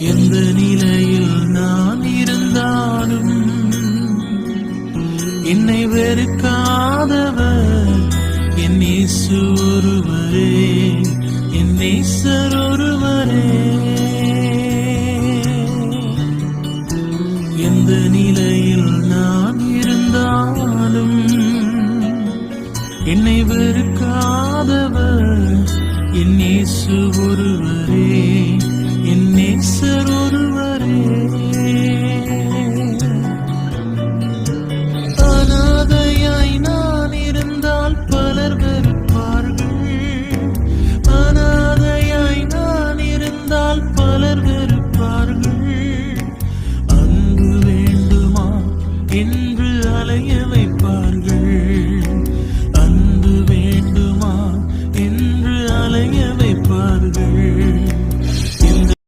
எந்த நிலையில் நான் இருந்தாலும் என்னை வெறுக்காதவர். என் இயேசு ஒருவரே என் நேசர் ஒருவரே. எந்த நிலையில் நான் இருந்தாலும் என்னை வெறுக்காதவர். மலர்கள் இருப்பார்கள். வேண்டுமா என்று அலைய வைப்பார்கள். அன்பு வேண்டுமா என்று அலைய வைப்பார்கள்.